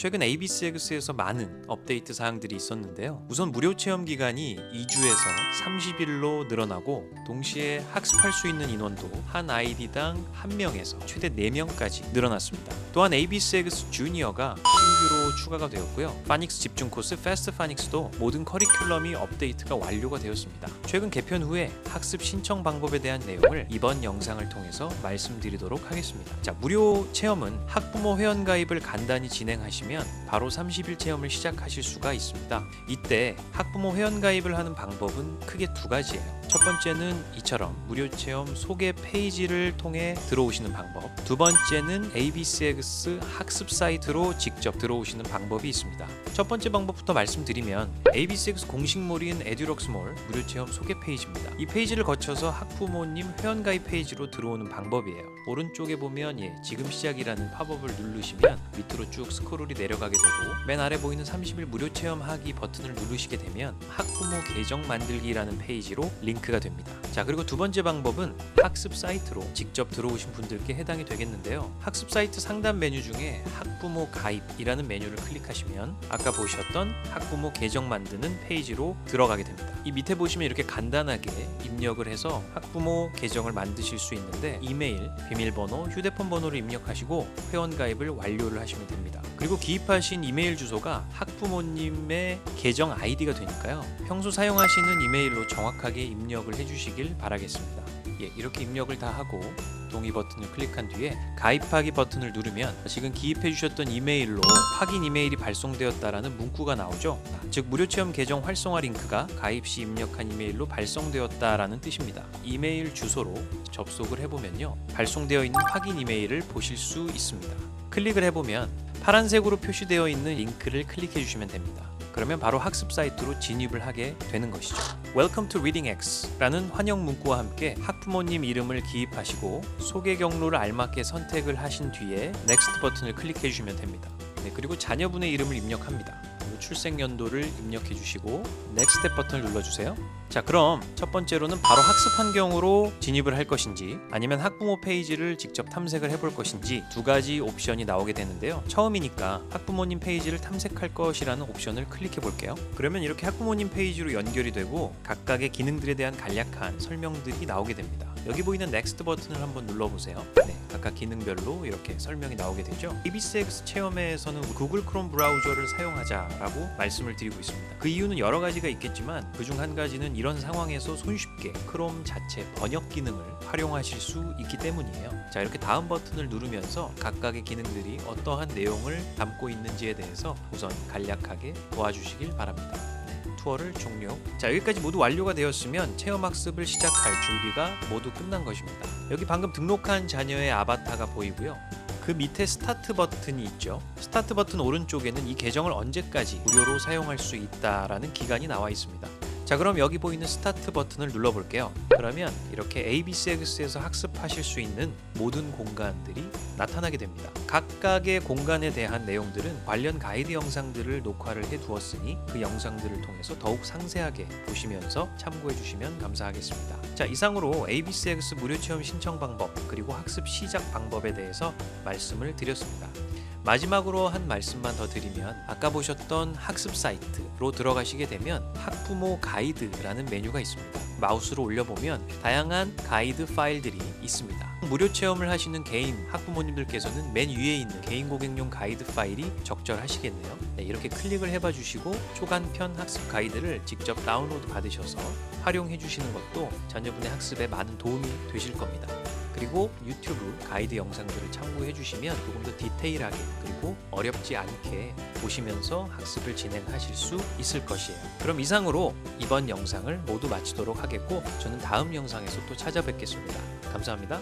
최근 ABCX에서 많은 업데이트 사항들이 있었는데요. 우선 무료 체험 기간이 2주에서 30일로 늘어나고 동시에 학습할 수 있는 인원도 한 아이디당 1명에서 최대 4명까지 늘어났습니다. 또한 ABCX 주니어가 신규로 추가가 되었고요. 파닉스 집중 코스 패스트 파닉스도 모든 커리큘럼이 업데이트가 완료가 되었습니다. 최근 개편 후에 학습 신청 방법에 대한 내용을 이번 영상을 통해서 말씀드리도록 하겠습니다. 자, 무료 체험은 학부모 회원 가입을 간단히 진행하시면 바로 30일 체험을 시작하실 수가 있습니다. 이때 학부모 회원 가입을 하는 방법은 크게 두 가지예요. 첫 번째는 이처럼 무료 체험 소개 페이지를 통해 들어오시는 방법. 두 번째는 ABCX 학습 사이트로 직접 들어오시는 방법이 있습니다. 첫 번째 방법부터 말씀드리면 ABCX 공식몰인 에듀럭스몰 무료 체험 소개 페이지입니다. 이 페이지를 거쳐서 학부모님 회원 가입 페이지로 들어오는 방법이에요. 오른쪽에 보면 예, 지금 시작이라는 팝업을 누르시면 밑으로 쭉 스크롤이 내려가게 되고 맨 아래 보이는 30일 무료 체험하기 버튼을 누르시게 되면 학부모 계정 만들기라는 페이지로 링크 가 됩니다. 자 그리고 두 번째 방법은 학습 사이트로 직접 들어오신 분들께 해당이 되겠는데요. 학습 사이트 상단 메뉴 중에 학부모 가입이라는 메뉴를 클릭하시면 아까 보셨던 학부모 계정 만드는 페이지로 들어가게 됩니다. 이 밑에 보시면 이렇게 간단하게 입력을 해서 학부모 계정을 만드실 수 있는데 이메일, 비밀번호, 휴대폰 번호를 입력하시고 회원 가입을 완료를 하시면 됩니다. 그리고 기입하신 이메일 주소가 학부모님의 계정 아이디가 되니까요. 평소 사용하시는 이메일로 정확하게 입력 을 해주시길 바라겠습니다. 예, 이렇게 입력을 다 하고 동의 버튼을 클릭한 뒤에 가입하기 버튼을 누르면 지금 기입해 주셨던 이메일로 확인 이메일이 발송되었다라는 문구가 나오죠. 즉 무료 체험 계정 활성화 링크가 가입 시 입력한 이메일로 발송되었다라는 뜻입니다. 이메일 주소로 접속을 해보면요. 발송되어 있는 확인 이메일을 보실 수 있습니다. 클릭을 해보면 파란색으로 표시되어 있는 링크를 클릭해 주시면 됩니다. 그러면 바로 학습 사이트로 진입을 하게 되는 것이죠. Welcome to Reading X라는 환영 문구와 함께 학부모님 이름을 기입하시고 소개 경로를 알맞게 선택을 하신 뒤에 Next 버튼을 클릭해 주시면 됩니다. 네, 그리고 자녀분의 이름을 입력합니다. 그리고 출생 연도를 입력해 주시고 Step 버튼을 눌러 주세요. 자, 그럼 첫 번째로는 바로 학습 환경으로 진입을 할 것인지 아니면 학부모 페이지를 직접 탐색을 해볼 것인지 두 가지 옵션이 나오게 되는데요. 처음이니까 학부모님 페이지를 탐색할 것이라는 옵션을 클릭해 볼게요. 그러면 이렇게 학부모님 페이지로 연결이 되고 각각의 기능들에 대한 간략한 설명들이 나오게 됩니다. 여기 보이는 Next 버튼을 한번 눌러보세요. 네, 각각 기능별로 이렇게 설명이 나오게 되죠. ABCX 체험회에서는 구글 크롬 브라우저를 사용하자라고 말씀을 드리고 있습니다. 그 이유는 여러 가지가 있겠지만 그중 한 가지는 이런 상황에서 손쉽게 크롬 자체 번역 기능을 활용하실 수 있기 때문이에요. 자, 이렇게 다음 버튼을 누르면서 각각의 기능들이 어떠한 내용을 담고 있는지에 대해서 우선 간략하게 도와주시길 바랍니다. 네, 투어를 종료. 자 여기까지 모두 완료가 되었으면 체험 학습을 시작할 준비가 모두 끝난 것입니다. 여기 방금 등록한 자녀의 아바타가 보이고요. 그 밑에 스타트 버튼이 있죠. 스타트 버튼 오른쪽에는 이 계정을 언제까지 무료로 사용할 수 있다라는 기간이 나와 있습니다. 자 그럼 여기 보이는 스타트 버튼을 눌러볼게요. 그러면 이렇게 ABCX에서 학습하실 수 있는 모든 공간들이 나타나게 됩니다. 각각의 공간에 대한 내용들은 관련 가이드 영상들을 녹화를 해 두었으니 그 영상들을 통해서 더욱 상세하게 보시면서 참고해 주시면 감사하겠습니다. 자 이상으로 ABCX 무료 체험 신청 방법 그리고 학습 시작 방법에 대해서 말씀을 드렸습니다. 마지막으로 한 말씀만 더 드리면 아까 보셨던 학습 사이트로 들어가시게 되면 학부모 가이드라는 메뉴가 있습니다. 마우스로 올려보면 다양한 가이드 파일들이 있습니다. 무료 체험을 하시는 개인 학부모님들께서는 맨 위에 있는 개인 고객용 가이드 파일이 적절하시겠네요. 네, 이렇게 클릭을 해봐 주시고 초간편 학습 가이드를 직접 다운로드 받으셔서 활용해 주시는 것도 자녀분의 학습에 많은 도움이 되실 겁니다. 그리고 유튜브 가이드 영상들을 참고해 주시면 조금 더 디테일하게 그리고 어렵지 않게 보시면서 학습을 진행하실 수 있을 것이에요. 그럼 이상으로 이번 영상을 모두 마치도록 하겠고 저는 다음 영상에서 또 찾아뵙겠습니다. 감사합니다.